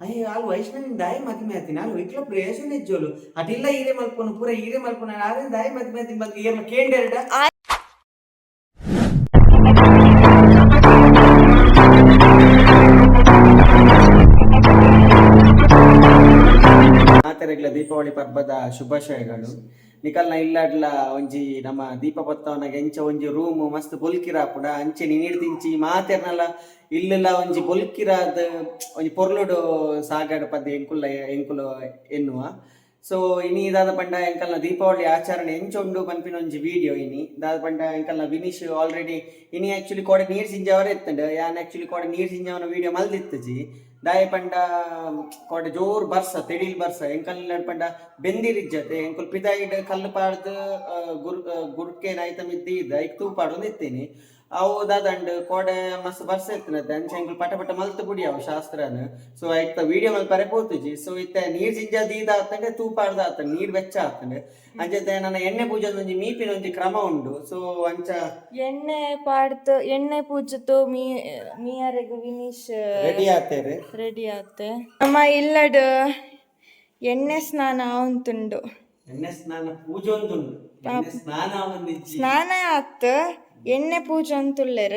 ಅಯ್ಯ ಅಲ್ಲಿ ವೈಷ್ಣವಿನ ದಾಯಿ ಮದ್ಮೆ ಆತೀನಿ ಅಲ್ಲಿ ಇಟ್ಲ ಪ್ರೇಷನ್ ಇಜ್ಜೋಲು. ಅಟಿಲ್ಲ ಹೀರೆ ಮಲ್ಪೊನು ಪೂರ ಹೀರೆ ಮಲ್ಪೊನ ದಾಯಿ ಮದ್ಮೆ ಆತೀನಿ ಬಂದು ಏರ್ಲ ಕೇಂಡೆರಡ ಮಾತೆರೆಗ್ಲ ದೀಪಾವಳಿ ಪರ್ಬದ ಶುಭಾಶಯಗಳು. ನಿಕಲ್ನ ಇಲ್ಲಾಡ್ಲ ಒಂಜಿ ನಮ್ಮ ದೀಪ ಬತ್ತವನಗ ಎಂಚ ಒಂಜಿ ರೂಮ್ ಮಸ್ತ್ ಬೊಲ್ಕಿರಾಪುಡ ಅಂಚೆ ನಿನಿಡ್ದಿಂಚಿ ಮಾತೆರ್ನಲ ಇಲ್ಲೆಲ್ಲ ಒಂಜಿ ಬೊಲ್ಕಿರಾದ ಒಂಜಿ ಪೊರ್ಲುಡು ಸಾಗಾಡ ಪದ್ಯ ಎಂಕುಲ್ಲ ಎಂಕುಲು ಎನ್ನುವ. ಸೊ ಇನಿ ದಾದ ಪಂಡ ಎಂಕಲ್ನ ದೀಪಾವಳಿ ಆಚರಣೆ ಎಂಚೊಂಡು ಪನ್ಪಿನ ಒಂಜಿ ವಿಡಿಯೋ ಇನಿ. ದಾದ ಪಂಡ ಎಂಕಲ್ನ ವಿನಿಶ್ ಆಲ್ರೆಡಿ ಇನಿ ಆಕ್ಚುಲಿ ಕೋಡೆ ನೀರ್ ಸಿಂಜವರ ಎತ್ತಂಡು ಯಾನ್ ಆಕ್ಚುಲಿ ಕೋಡೆ ನೀರ್ ಸಿಂಜಾವನ ವಿಡಿಯೋ ಮಲ್ದಿತ್ತಜಿ ದಾಯ ಪಂಡ ಕೋಡೆ ಜೋರ್ ಬರ್ಸ, ತೆಡಿಲ್ ಬರ್ಸ. ಎಂಕಲ್ ಪಂಡ ಬೆಂದಿರಿಜ್ಜತೆ ಎಂಕುಲ್ ಪಿದಾಯಿಡ್ ಕಲ್ಲು ಪಾಡ್ದು ಗುರ್ ಗುರ್ಕೆ ನಾಯ್ತ ಮಿದ್ದಿ ಇದ್ದ, ಐಕ್ ತೂಪಾಡು ನಿತ್ತೇನಿ ಅವು ದಾದಂಡ್ ಕೋಡೆ ಮಸ್ತ್ ಬರ್ಸ ಎಂಕುಲ್ ಪಟ ಪಟ ಮಲ್ತು ಬುಡಿ ಅವು ಶಾಸ್ತ್ರನ ಸೊ ಐಕ್ ವಿಡಿಯೋ ಮಲ್ಪರೆ ಪೋತುಜಿ ಸೊ ಇತ್ತ ನೀರ್ ಜಿಂಜ ದೀದ ಆತಂಡೆ ತೂಪಾಡ್ದ ಆತ ನೀರ್ ವೆಚ್ಚ ಆತಂಡೆ. ಅಂಚೆ ನನ್ನ ಎಣ್ಣೆ ಪೂಜೆ ಒಂಜಿ ಮೀಪಿನ ಒಂಜಿ ಕ್ರಮ ಉಂಡು. ಸೊ ಅಂಚ ಎಣ್ಣೆ ಪಾಡ್ತ ಎಣ್ಣೆ ಪೂಜತು ಮೀ ಮೀಯರೆಗು ವಿನೀಶ್ ರೆಡಿ ಆತೇರಿ. ರೆಡಿ ಆತೆ. ನಮ್ಮ ಇಲ್ಲಡ್ ಎಣ್ಣೆ ಸ್ನಾನ ಆವಂತುಂಡು ಎಣ್ಣೆ ಸ್ನಾನ ಪೂಜೆ ಒಂದುಂಡು ಸ್ನಾನ ಸ್ನಾನ ಆತ್. ಎಣ್ಣೆ ಪೂಜೆ ಅಂತುಳ್ಳೇರ?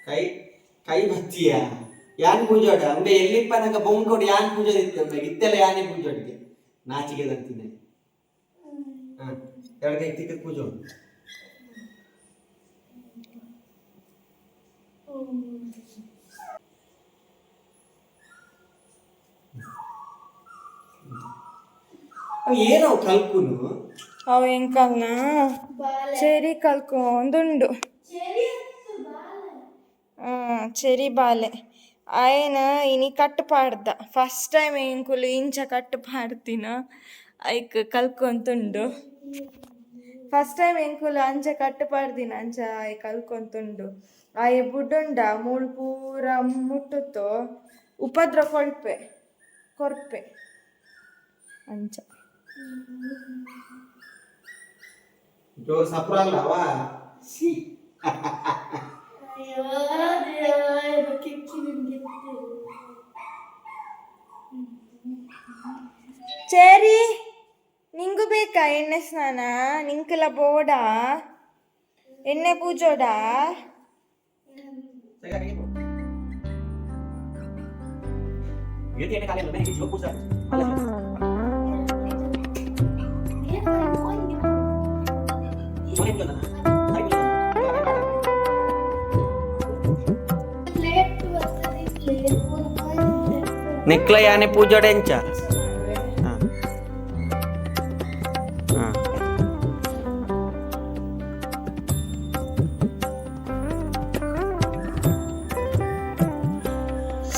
ಕೈ ಕೈ ಬತ್ತಿಯ? ಯಾನ್ ಪೂಜಾಡ ಅಂಬೆ ಎಲ್ಲಿಪ್ಪನಗ ಬೊಂಕೊಡಿ ಯಾನ್ ಪೂಜೆ ಇತ್ತು ಇತ್ತೆಲ್ಲ ಯಾನೇ ಪೂಜೋಡಿಗೆ ನಾಚಿಗೆ ತರ್ತೀನಿ. ಹ, ಎರಡು ಕೈ ತಿಕ್ಕ ಪೂಜೆ ಉಂಟು ಅವ್ ಏನೋ ಕಲ್ಕುನು ಅವು ಎಂಕಲ್ನ ಚೆರಿ ಕಲ್ಕೊಂದುಂಡು ಹ್ಮ್ ಚೆರಿ ಬಾಲೆ ಆಯನ ಇನಿ ಕಟ್ಟು ಪಾಡ್ದ ಫಸ್ಟ್ ಟೈಮ್ ಎಂಕುಲು ಇಂಚ ಕಟ್ಟು ಪಾಡ್ತಿನ ಐಕ್ ಕಲ್ಕೊಂತುಂಡು ಫಸ್ಟ್ ಟೈಮ್ ಎಂಕುಲು ಅಂಚ ಕಟ್ಟು ಪಾಡ್ದಿನ ಅಂಚ ಆಯ್ ಕಲ್ಕೊಂತುಂಡು ಆಯ್ ಬುಡ್ಡುಂಡ ಮೂಳು ಪೂರ ಮುಟ್ಟುತ್ತೋ ಉಪದ್ರ ಕೊಳ್ಪೆ ಕೊರ್ಪೆ ಅಂಚ ಜೋರ್ ಸಪ್ರಲ್ಲ ಅವ ಚೇರಿ ನಿಂಗು ಬೇಕಾ ಎಣ್ಣೆ ಸ್ನಾನ ನಿಂಕಲ ಬೋಡಾ ಎಣ್ಣೆ ಪೂಜೋಡಾ ನಿಕ್ಲ ಯಾನೆ ಪೂಜೋಡೆ ಎಂಚ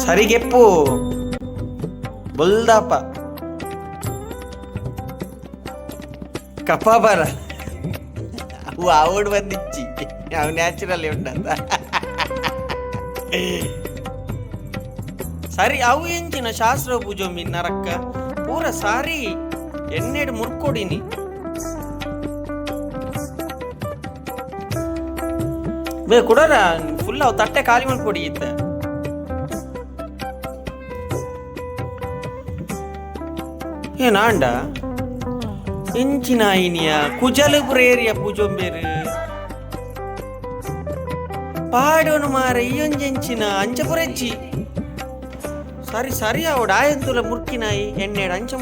ಸರಿಗೆಪ್ಪು ಬುಲ್ದಾಪ ಕಪಾಬರ ಅವು ಆವಡ್ ಬಂದಿಚ್ಚಿ ಅವು ನ್ಯಾಚುರಲ್ ಉಂಟಂತ ಸರಿ, ಅವು ಎಂಚಿನ ಶಾಸ್ತ್ರ ಪೂಜೆ ನರಕ್ಕ. ಪೂರ ಸಾರಿ ಎಣ್ಣೆಡ್ ಮುರ್ಕೊಡಿನಿ. ಬೇ, ಕುಡರ ಫುಲ್ ಅವು ತಟ್ಟೆ ಖಾಲಿ ಮಾಡ್ಕೊಡಿ ಇತ್ತ ಏನಾಂಡ ಎಂಚಿನ ಇನಿಯ ಕುಜಲಪುರ ಏರಿಯ ಪೂಜೊಂಬೇರು ಪಾಡೋನು ಮಾರ ಇಯೊಂಜೆಂಚಿನ ಅಂಚಪುರೆಜ್ಜಿ. ಸರಿ ಸರಿ ಅವಡು ಆಯಂತುಲ ಮುರ್ಕಿನಾಯಿ ಎಣ್ಣೆಡ್ ಅಂಚ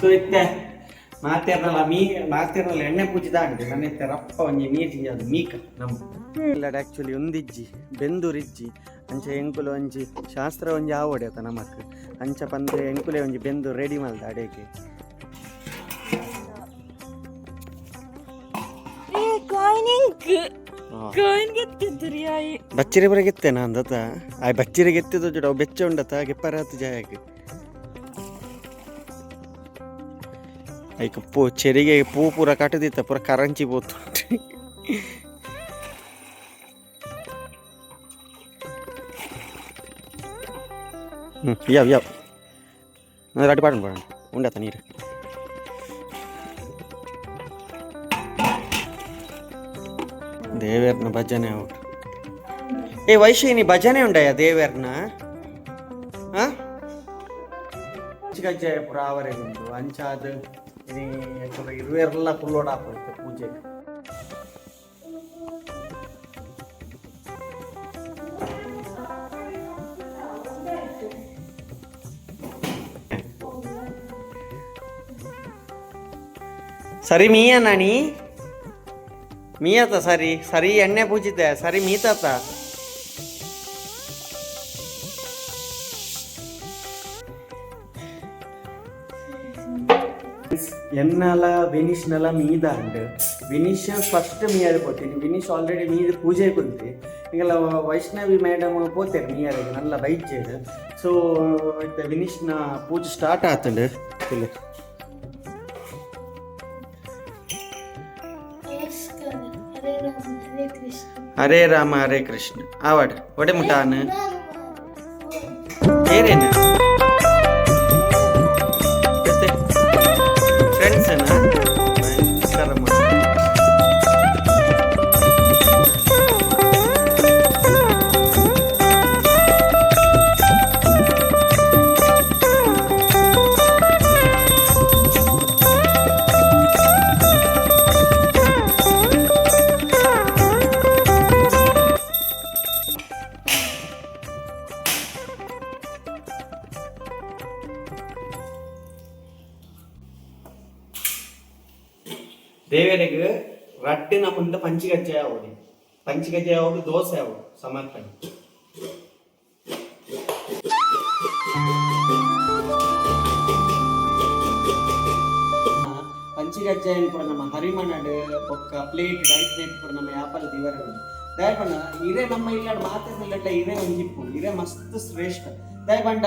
ಮುರ್ಕೋಡು ಮಾತೇರ್ನಲ್ಲ ಮೀ ಮಾತೇರ್ನಲ್ಲ ಎಣ್ಣೆ ಪೂಜಿದ ಆಗಿದೆ ನನ್ನ ಇತ್ತೆ ರಪ್ಪ ಒಂಜಿ ಮೀಟಿಂಗ್ ಅದು ಮೀಕ ನಮ್ಮ. ಇಲ್ಲಡ ಆ್ಯಕ್ಚುಲಿ ಒಂದಿಜ್ಜಿ ಬೆಂದೂರಿಜ್ಜಿ ಅಂಚೆ ಎಂಕುಲು ಒಂಜಿ ಶಾಸ್ತ್ರ ಒಂಜಿ ಆವಡೆ ಆತ ನಮಕ್. ಅಂಚ ಪಂದ್ರೆ ಎಂಕುಲೆ ಒಂಜಿ ಬೆಂದು ರೆಡಿ ಮಲ್ದ ಅಡೆಗೆ. ಬಚ್ಚಿರಿ ಬರ ಗೆತ್ತೆ ಅಂದತ? ಆ ಬಚ್ಚಿರಿ ಗೆತ್ತಿದ ಜೋಡ ಬೆಚ್ಚ ಬೆಚ್ಚ ಉಂಡತ ಹತ್ತು ಜಾಯಕ್ಕೆ. ఇక పో చెరిగే పువ్వు పూర కట్టదిత పూర కరంచిపోతుంటే ఇవ్వ ఇవ్వ రాటి పాడండి పాడండి ఉండేత నీరు. దేవేర్న భజనే ఒకటి. ఏ వైశ్య నీ భజనే ఉండయా దేవేర్న? చికచ్చే పురావరే ఉండు అంచాదు. ಇನಿ ಯಾಕಂದ್ರೆ ಇರುವೆರ್ಲ ಕುಲ್ಲೋಡ ಹಾಕೋಯ್ತು ಪೂಜೆಗೆ. ಸರಿ, ಮೀಯ ನಾನಿ? ಮೀಯತ ಸರಿ ಸರಿ, ಎಣ್ಣೆ ಪೂಜಿದ್ದೆ ಸರಿ ಮೀತಾತ ఎన్నల వినీష్ నెల మీద and Vineesh first me అడిపోతుంది Vineesh already మీద పూజ అయిపోతుంది ఇంకా వైష్ణవి మేడం పోతారు మీ అడిగి నల్ల వెయిట్ చేయడు సో అయితే వినీష్ నా పూజ స్టార్ట్ అవుతుండు ಇಲ್ಲಿ ಹರೇ ರಾಮ ಹರೇ ಕೃಷ್ಣ ಆವಾಡ ಒಡೆ ಮುಟಾನ ಏರೇನು ರಡ್ಡಿನ ಮುಂದೆ ಪಂಚಿಗಜ್ಜೆ ಆವಡಿ ಪಂಚಿಗಜ್ಜೆ ಆವಡು ದೋಸೆ ಆವಡು ಸಮರ್ಪಣೆ ಪಂಚಿಗಜ್ಜೆ ಪುರ ನಮ್ಮ ಹರಿಮನಡ್ ಬೊಕ್ಕ ಪ್ಲೇಟ್ ಡೈಟ್ ಪ್ಲೇಟ್ ಪುರ ನಮ್ಮ ಯಾಪಲ್ ದಿವರಗಳು ದಯಪಂಡ ಇರೇ ನಮ್ಮ ಇಲ್ಲಾಡ್ ಮಾತಾಡ್ಲಿಲ್ಲ ಇರೇ ಒಂಜಿಪ್ಪು ಇರೇ ಮಸ್ತ್ ಶ್ರೇಷ್ಠ ದಯಪಂಡ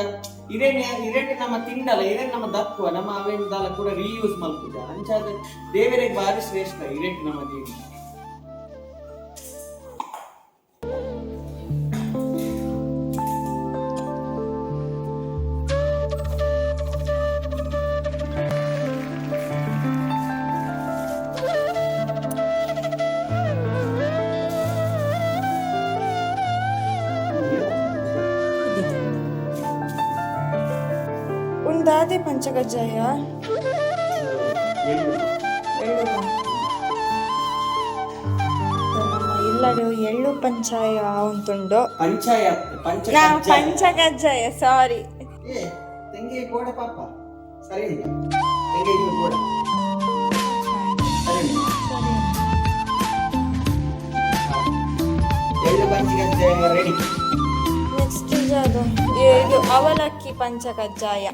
ಇರೇ ಇರೇಟ್ ನಮ್ಮ ತಿಂಡಲ್ಲ ಇರೇ ನಮ್ಮ ದಪ್ಪುವ ನಮ್ಮ ದಾಲ ಕೂಡ ರೀಯೂಸ್ ಮಲ್ಪುಜ ಅಂಚಾದ ದೇವರಿಗೆ ಬಾರಿ ಶ್ರೇಷ್ಠ ಇರೇಟ್ ನಮ್ಮ ದೇವಿ. ಉಂದಾದೆ ಪಂಚಕಜ್ಜಾಯ ಎಳ್ಳು. ಎಳ್ಳು ಪಂ- ನಮ್ಮ ಇಲ್ಲಡು ಪಂಚಾಯ ನಾವು ಪಂಚಕಜ್ಜಾಯ ಸಾರಿ ಏ ತೆಂಗೆ ಕೋಡ ಪಾಪ. ಸರಿ ಉಂಟಾ? ತೆಂಗೆ ಕೋಡ ಸರಿ ಉಂಟಾ? ಎಳ್ಳು ಪಂಚಿಗಜ್ಜೆ ರೆಡಿ ನೆಕ್ಸ್ಟ್ ಇದು ಅವಲಕ್ಕಿ ಪಂಚಕಜ್ಜಾಯ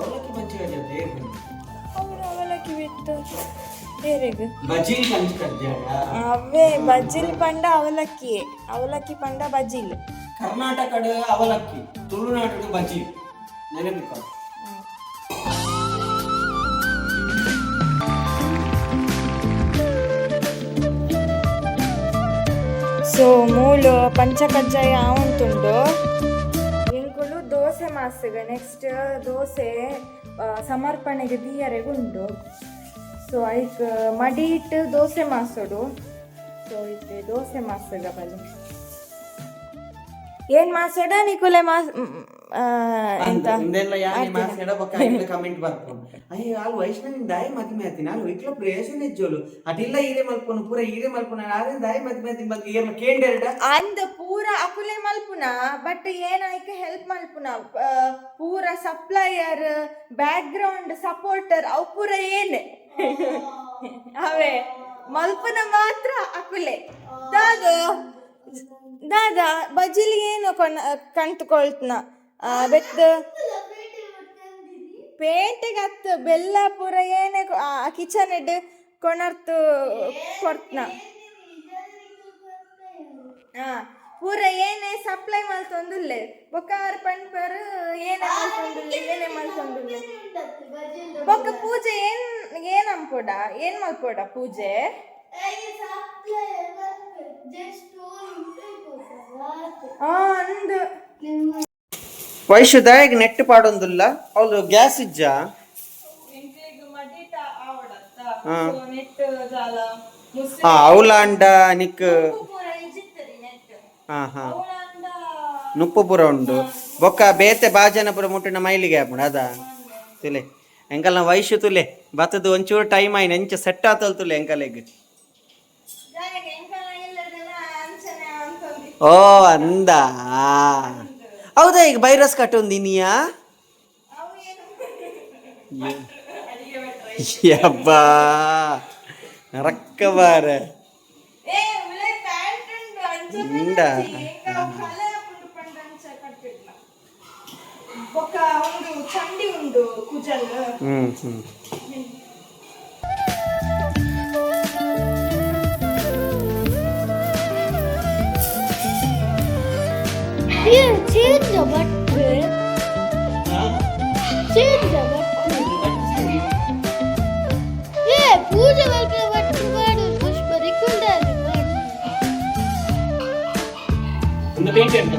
ಅವಲಕ್ಕಿ ಬಜ್ಜಿ ಏನು? ಅವ್ರು ಅವಲಕ್ಕಿ ಬಿಟ್ಟು ಬೇರೆಗೆ ಬಜಿಲ್ ಪಂಚಗಜ್ಜೆ ಅವೇ ಬಜ್ಜಿಲ್ ಪಂಡ ಅವಲಕ್ಕಿ. ಅವಲಕ್ಕಿ ಪಂಡ ಬಜ್ಜಿಲ್. ಕರ್ನಾಟಕದ ಅವಲಕ್ಕಿ ತುಳುನಾಡು ಬಜ್ಜಿ ನೆನಪಿಕೊ ಸೊ ಮೂಲು ಪಂಚಕಜ್ಜಾಯ ಉಂಟುಂಡು. ಮಾಸ್ಗ ನೆಕ್ಸ್ಟ್ ದೋಸೆ ಸಮರ್ಪಣೆಗೆ ದೀಯರೆಗೆ ಉಂಟು. ಸೊ ಐಕ್ ಇಟ್ಟು ದೋಸೆ ಮಾಸೋಡು. ಸೊ ಇದೆ ದೋಸೆ ಮಾಸ್ಗ ಬಲಿ ಏನ್ ಮಾಸೋಡ ನಿಕುಲೆ ಮಾಸ್ ಎಂತ? ಕಮೆಂಟ್ ಅಯ್ಯ ಆಲು ವೈಷ್ಣವಿನ ದಾಯಿ ಮದಿಮೆ ಆತಿನ ಆಲು ಇಕ್ಲ ಪ್ರೇಷನ್ ಎಜ್ಜೋಲು ಅಟಿಲ್ಲ ಹೀರೆ ಮಲ್ಪುನ ಪೂರ ಈರೆ ಮಲ್ಪುನ. ಆದ್ರೆ ದಾಯಿ ಮದಿಮೆ ಆತಿನ ಬಗ್ಗೆ ಏರ್ಲ ಕೇಂಡೆರಡ ಅಂದ ಪೂರ ಅಕುಲೆ ಮಲ್ಪುನ ಬಟ್ ಏನಾಯ್ಕ ಹೆಲ್ಪ್ ಮಲ್ಪುನ. ಪೂರ ಸಪ್ಲೈಯರ್ ಬ್ಯಾಕ್ ಗ್ರೌಂಡ್ ಸಪೋರ್ಟರ್ ಅವು ಪೂರ ಏನೆ? ಅವೇ ಮಲ್ಪನ ಮಾತ್ರ ಅಕುಲೆ. ದಾದ ದಾದ ಬಜಿಲಿ ಏನು ಕಣ್ ಕಂತುಕೊಳ್ತನ ಬೆತ್ತ ಪೇಟೆಗೆ ಬೆಲ್ಲ ಪೂರ ಏನೇ ಕಿಚನ್ ಇಡ್ ಕೊಣರ್ತು ಕೊಡ್ತನ ಹಾ ಪೂರ ಏನೇ ಸಪ್ಲೈ ಮಲ್ತೊಂದುಲ್ಲೆ ಬೊಕ್ಕ ಪಂಪರ್ ಏನೇ ಮಲ್ತೊಂದುಲ್ಲೆ ಏನೇ ಮಲ್ತೊಂದುಲ್ಲೆ ಬೊಕ್ಕ ಪೂಜೆ ಏನ್ ಏನ್ ಅನ್ಪೋಡ ಏನ್ ಮಲ್ಪೋಡ ಪೂಜೆ? ಆ, ಅಂದು. ವಯಸ್ಸು ದಾಯಿಗೆ ನೆಟ್ಟು ಪಾಡೊಂದುಲ್ಲ ಅವಳು ಗ್ಯಾಸ್ ಇಜ್ಜ. ಹಾ. ಅವಳ ಅಂಡ ನಿಕ್ ಹಾ ಹಾ. ನುಪ್ಪು ಪೂರ ಉಂಡು. ಬೊಕ್ಕ ಬೇತೆ ಬಾಜನ ಪೂರ ಮುಟ್ಟಿನ ಮೈಲಿಗೆ ಆಪುಂಡು ಅದ? ತುಲೆ. ಎಂಕಲ್ನ ವಯಸ್ಸು ತುಲೆ ಬತ್ತದು ಒಂಚೂರು ಟೈಮ್ ಆಯ್ನ ಎಂಚ ಸೆಟ್ ಆತಲ್ ತುಲೆ ಎಂಕಲೆಗ್. ಓ ಅಂದ. ಹೌದಾ ಈಗ ಬೈರಸ್ ಕಟ್ಟೊಂದಿನಿಯಾ ಯಬ್ಬಾ ರಕ್ಕಬಾರ ಕುಜಲ್. ಹ್ಮ್. You change the button. Change the button. Yeah, பூஜை வைக்கிற button பாடு புஷ்பரிக்குண்டா இந்த பெயிண்ட்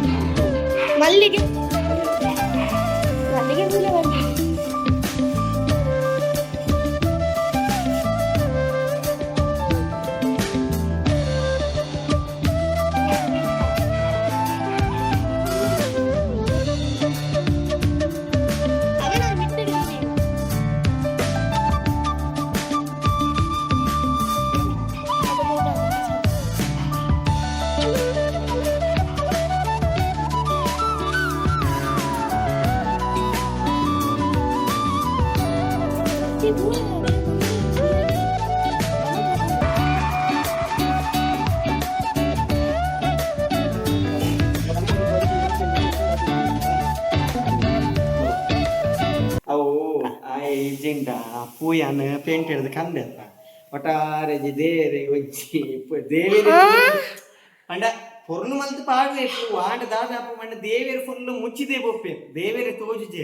மல்லிகை மல்லிகை பூஜை வைக்கிற ಏಜೆಂಟ ಪೂಯನ ಪೇಂಟ್ ಹಿಡಿದು ಕಂದೆತ್ತ ಒಟ್ಟಾರೆ ದೇರೆ ಒಂಜಿ ಪು- ದೇವೇರಿ ಅಂಡ ಪೊರ್ನು ಮಲ್ತು ಪಾಡ್ಬೇಕು ಆಂಡ ದಾದಾಪು ಮಂಡ ದೇವೇರು ಫುಲ್ ಮುಚ್ಚಿದೆ ಬೊಪ್ಪೆ ದೇವೇರೆ ತೋಜುಜೆ.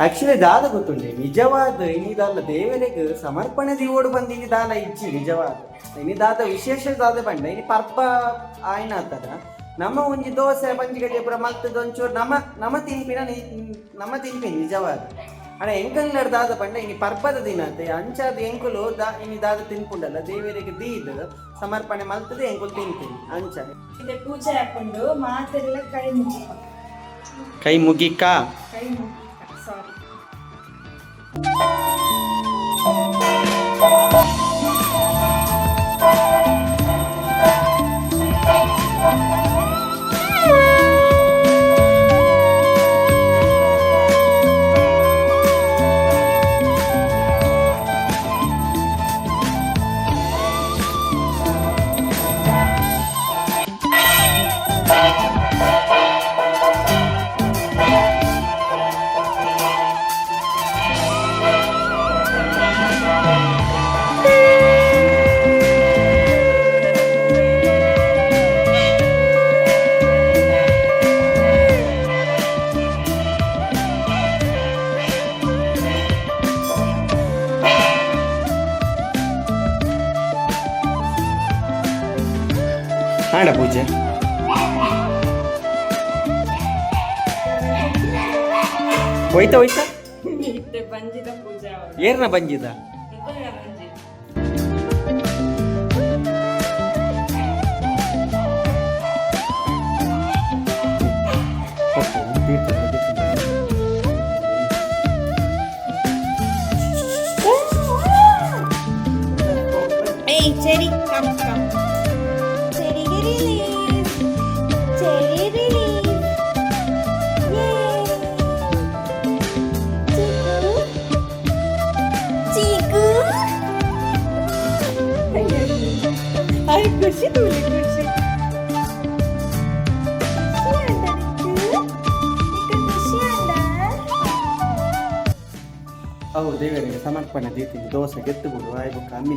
ಆಕ್ಚುಲಿ ದಾದ ಗೊತ್ತುಂಡೆ ನಿಜವಾದ ಇನಿದಲ್ಲ ದೇವರಿಗೆ ಸಮರ್ಪಣೆ ದಿವೋಡು ಬಂದು ಇನಿ ದಾಲ ಇಚ್ಚಿ ನಿಜವಾದ ಇನಿ ದಾದ ವಿಶೇಷ ದಾದ ಬಂಡ ಇನಿ ಪರ್ಪ ಆಯ್ನ ಆತದ ನಮ್ಮ ಒಂಜಿ ದೋಸೆ ಪಂಚಗಡ್ಡೆ ಪುರ ಮಲ್ತದ ಒಂಚೂರು ನಮ್ಮ ನಮ್ಮ ತಿನ್ಪಿನ ನಿ- ನಮ್ಮ ತಿನ್ಪಿನ ನಿಜವಾದ ಅಣ್ಣ ಎಂಕಲ್ನರ್ ದಾದ ಪಂಡ ಇನಿ ಪರ್ಪದ ದಿನ ಆತೆ ಅಂಚಾದ ಎಂಕುಲು ದಾ ಇನಿ ದಾದ ತಿನ್ಪುಂಡಲ್ಲ ದೇವರಿಗೆ ದೀದ್ ಸಮರ್ಪಣೆ ಮಲ್ತದೆ ಎಂಕುಲು ತಿನ್ಪಿನಿ ಅಂಚ ಇದೆ ಪೂಜೆ ಹಾಕೊಂಡು ಮಾತೆಲ್ಲ ಕೈ ಮುಗಿ ಕೈ ಮುಗಿಕ ಕೈ ಮುಗಿ Thank you. ಆಡ ಪೂಜೆ. ಹೋಯ್ತಾ ಹೋಯ್ತಾ? ಏರ್ನ ಬಂಜಿದ ಖುಷಿ ಖುಷಿ ಅಂದ ಅವು ದೇವರಿಗೆ ಸಮರ್ಪಣೆ ದೀತಿ ದೋಸೆ ಗೆತ್ತು ಬಿಡು ಆಯ್ ಬೊಕ್ಕ ಅಮ್ಮಿ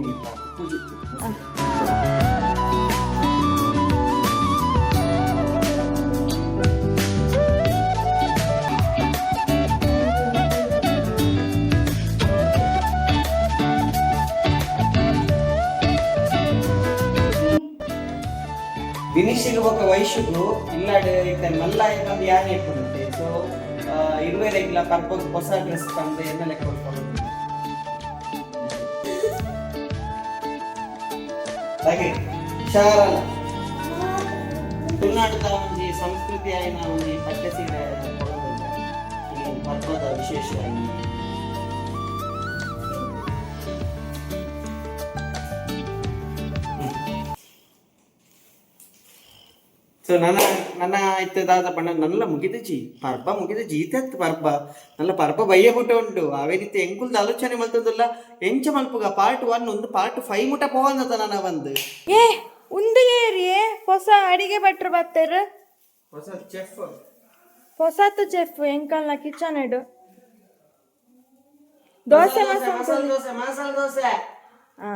ವಿನಿಶಿಗೆ ఒక ವಯಸ್ಸುಗೂ ఇల్లాడు ಇತ್ತ ಮಲ್ಲ ఇబ్బంది ಯಾರು ಇಟ್ಕೊಂಡೆ సో ఇరవై ಇಲ್ಲ ಪರ್ಪಸ್ ಹೊಸ ಡ್ರೆಸ್ ತಂದು ಎನ್ನ ಲೆಕ್ಕ ಕೊಡ್ಕೊಂಡು ಹಾಗೆ ಶಾರಲ್ಲ ತುಳುನಾಡದ ಒಂದು ಸಂಸ್ಕೃತಿ ಆಯ್ನ ಒಂದು ಪಟ್ಟೆ ಪರ್ವದ ವಿಶೇಷ ಸೊ ನನ್ನ ನನ್ನ ಇತ್ತದಾದ ಬಣ್ಣ ನಲ್ಲ ಮುಗಿದ ಜಿ ಪರ್ಪ ಮುಗಿದ ಜೀತತ್ ಪರ್ಪ. ನಲ್ಲ ಪರ್ಪ ಬಯ್ಯ ಮುಟ್ಟ ಉಂಟು. ಅವೇ ರೀತಿ ಎಂಕುಲ್ದ ಆಲೋಚನೆ ಮಲ್ತದಲ್ಲ. ಎಂಚ ಮಲ್ಪುಗ ಪಾರ್ಟ್ ಒನ್ ಒಂದು ಪಾರ್ಟ್ ಫೈವ್ ಮುಟ ಪೋವಂದತ ನನ್ನ ಬಂದು. ಏ ಉಂದು ಏರಿ ಹೊಸ ಅಡಿಗೆ ಭಟ್ರು ಬರ್ತಾರ? ಹೊಸ ಚೆಫ್ ಹೊಸತು ಚೆಫ್ ಎಂಕಲ್ನ ಕಿಚನ್ ಇಡು. ದೋಸೆ ಮಸಾಲ ಮಸಾಲ ದೋಸೆ ಮಸಾಲ ದೋಸೆ. ಹಾ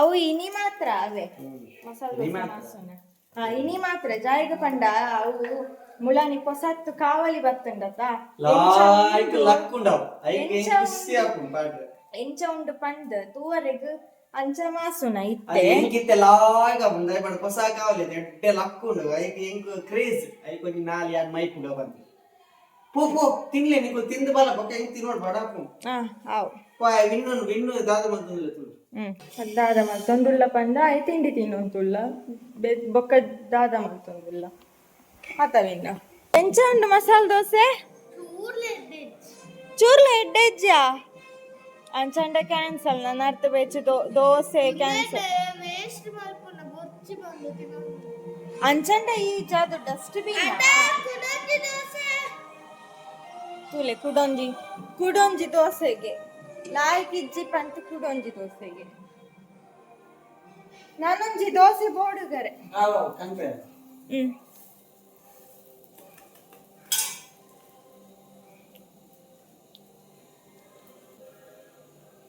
ಅವು ಇನಿ ಮಾತ್ರ ಅವೇ. ಮಸಾಲ ದೋಸೆ ಮಾಸುನ. ಇನಿ ಮಾತ್ರ. ಜಾಯಿಗ ಪಂಡ ಅವು ಮುಳಾನಿ ಪೊಸತ್ತು ಕಾವಲಿ ಬರ್ತಂಡತ ಲಾಯ್ಕ್ ಲಕ್ ಉಂಡವು. ಐಕೆ ಎಂಚ ಉಂಡು ಪಂಡ್ ತೂವರೆಗ್ ಅಂಚ ಮಾಸುನ ಇತ್ತೆ ಎಂಕಿತ್ತೆ ಲಾಯ್ಗ ಬಂದ ಐಪಡ್ ಹೊಸ ಕಾವಲಿ ಎಡ್ಡೆ ಲಕ್ಕುಂಡು ಐಕೆ ಎಂಕ್ ಕ್ರೇಜ್. ಐ ಕೊಂಚ ನಾಲ್ ಯಾರ್ ಮೈಕ್ ಉಂಡ ಬಂದು. ಪೋ ಪೋ ತಿನ್ಲೆ ನಿಂಗು ತಿಂದು ಬಲ ಪಕ್ಕ ಹೆಂಗ್ ತಿನ್ನೋಡ್ ಬಡಾಪು ಹಾ ಹೌ ಪಾಯ್ ವಿನ್ನು ವಿನ್ನು ದಾದ ಅದ್ ದಾದ ಮಲ್ತೊಂದುಲ್ಲ ಪಂಡ ಐ ತಿಂಡಿ ತಿನ್ನೊಂದುಲ್ಲ ಬೊಕ್ಕ ದಾದ ಮಲ್ತೊಂದುಲ್ಲ ಆತವಿನ್ನ ಎಂಚ ಉಂಡು ಮಸಾಲ ದೋಸೆ? ಚೂರ್ಲ ಎಡ್ಡೆಜ್ಜ ಅಂಚಂಡ ಕ್ಯಾನ್ಸಲ್ ನನ್ನ ಅರ್ಥ ಬೇಚು ದೋಸೆ ಕ್ಯಾನ್ಸಲ್. ಅಂಚಂಡ ಈ ಜಾದು ಡಸ್ಟ್ ಬಿನ್ ದೋಸೆ. ತೂಲೆ ಕುಡೊಂಜಿ. ಕುಡೊಂಜಿ ದೋಸೆಗೆ. ಲಾಯ್ಕ್ ಇಜ್ಜಿ ಪಂತ ಕುಡೊಂಜಿ ದೋಸೆಗೆ. ನಾನೊಂಜಿ ದೋಸೆ ಬೋಡುಗರೆ. ಕಂಪೆ ಹ್ಮ್.